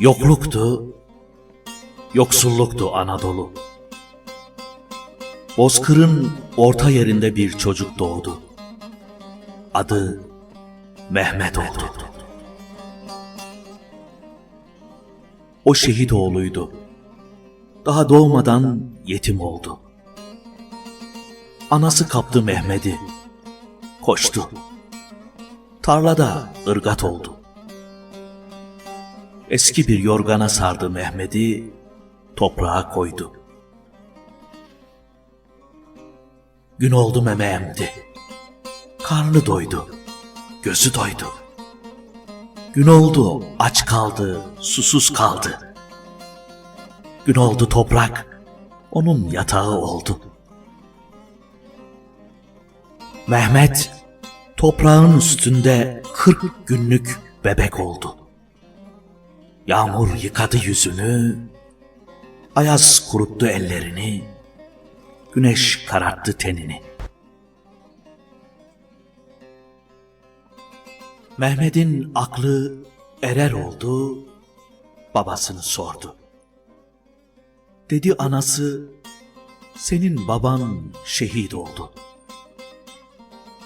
Yokluktu, yoksulluktu Anadolu. Bozkır'ın orta yerinde bir çocuk doğdu. Adı Mehmet oldu. O şehit oğluydu. Daha doğmadan yetim oldu. Anası kaptı Mehmet'i. Koştu. Tarlada ırgat oldu. Eski bir yorgana sardı Mehmet'i, toprağa koydu. Gün oldu meme emdi. Karnı doydu, gözü doydu. Gün oldu aç kaldı, susuz kaldı. Gün oldu toprak, onun yatağı oldu. Mehmet, toprağın üstünde kırk günlük bebek oldu. Yağmur yıkadı yüzünü, ayaz kuruttu ellerini, güneş kararttı tenini. Mehmet'in aklı erer oldu, babasını sordu. Dedi anası, senin baban şehit oldu.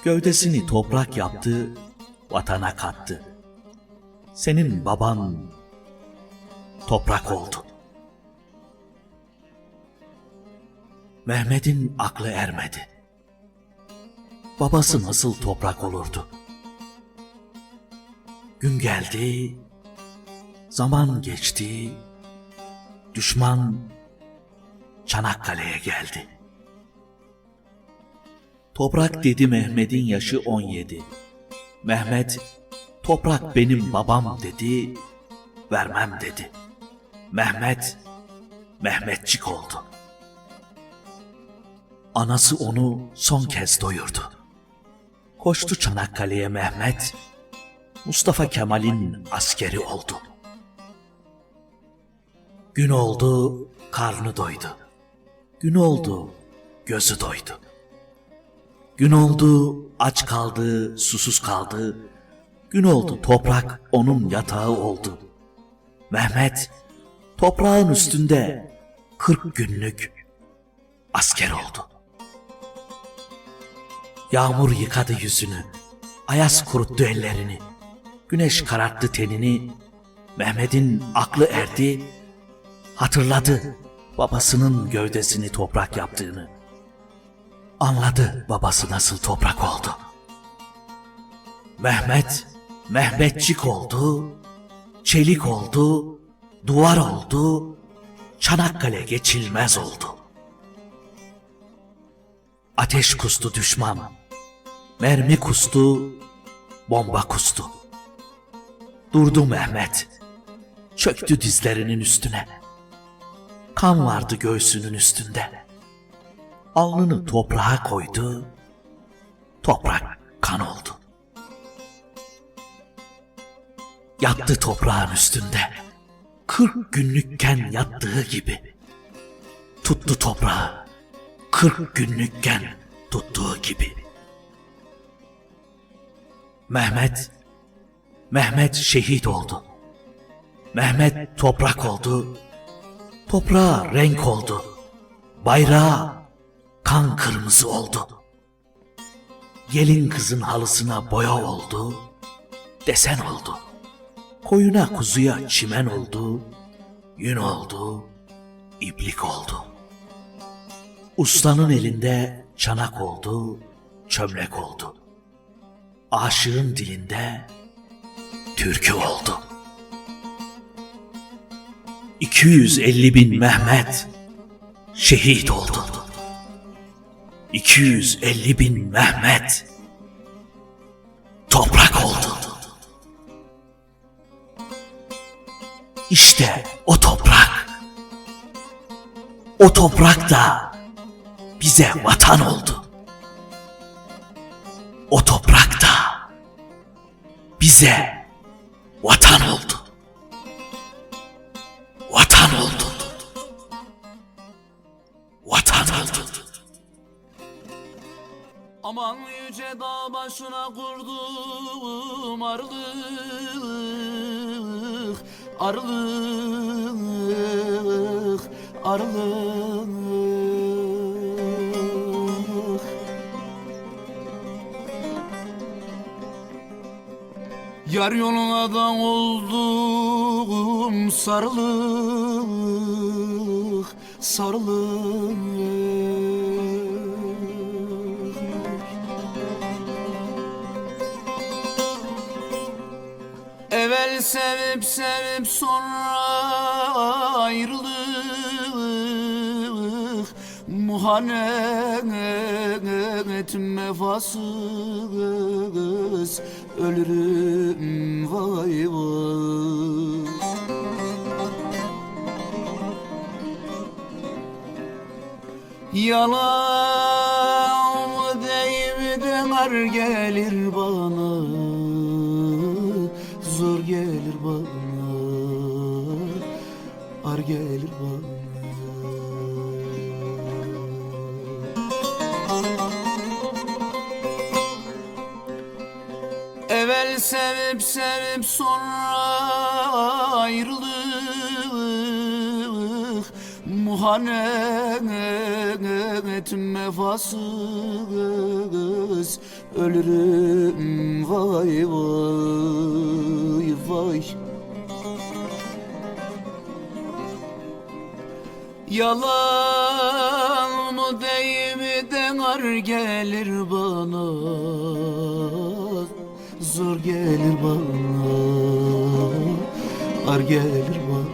Gövdesini toprak yaptı, vatana kattı. Senin baban toprak oldu. Mehmet'in aklı ermedi. Babası nasıl toprak olurdu? Gün geldi, zaman geçti, düşman Çanakkale'ye geldi. Toprak dedi Mehmet'in yaşı 17. Mehmet, toprak benim babam dedi, vermem dedi. Mehmet, Mehmetçik oldu. Anası onu son kez doyurdu. Koştu Çanakkale'ye Mehmet, Mustafa Kemal'in askeri oldu. Gün oldu, karnı doydu. Gün oldu, gözü doydu. Gün oldu, aç kaldı, susuz kaldı. Gün oldu, toprak onun yatağı oldu. Mehmet, toprağın üstünde kırk günlük asker oldu. Yağmur yıkadı yüzünü, ayaz kuruttu ellerini, güneş kararttı tenini, Mehmet'in aklı erdi, hatırladı babasının gövdesini toprak yaptığını. Anladı babası nasıl toprak oldu. Mehmet, Mehmetçik oldu, çelik oldu, duvar oldu, Çanakkale geçilmez oldu. Ateş kustu düşman, mermi kustu, bomba kustu. Durdu Mehmet, çöktü dizlerinin üstüne. Kan vardı göğsünün üstünde. Alnını toprağa koydu, toprak kan oldu. Yattı toprağın üstünde, kırk günlükken yattığı gibi. Tuttu toprağı, kırk günlükken tuttuğu gibi. Mehmet, Mehmet şehit oldu. Mehmet toprak oldu, toprağa renk oldu. Bayrağı kan kırmızı oldu. Gelin kızın halısına boya oldu, desen oldu. Koyuna kuzuya çimen oldu, yün oldu, iplik oldu. Ustanın elinde çanak oldu, çömlek oldu. Aşığın dilinde türkü oldu. 250 bin Mehmet şehit oldu. 250 bin Mehmet İşte o toprak. O toprak da bize vatan oldu. O toprak da bize vatan oldu. Vatan oldu. Vatan oldu. Aman yüce dağ başına kurdum arlık Arılık Arılık. Yar yoluna da oldum sarılık sarılık Sevip sevip sonra ayrılık. Muhanet mefasız Ölürüm vay vay. Yalan deyip de gelir bana bana Ar gelir bana. Evvel sevip sevip sonra ayrılık. Muhanet mefasız Ölürüm vay vay vay Yalan mı deyip de ar gelir bana. Zor gelir bana. Ar gelir bana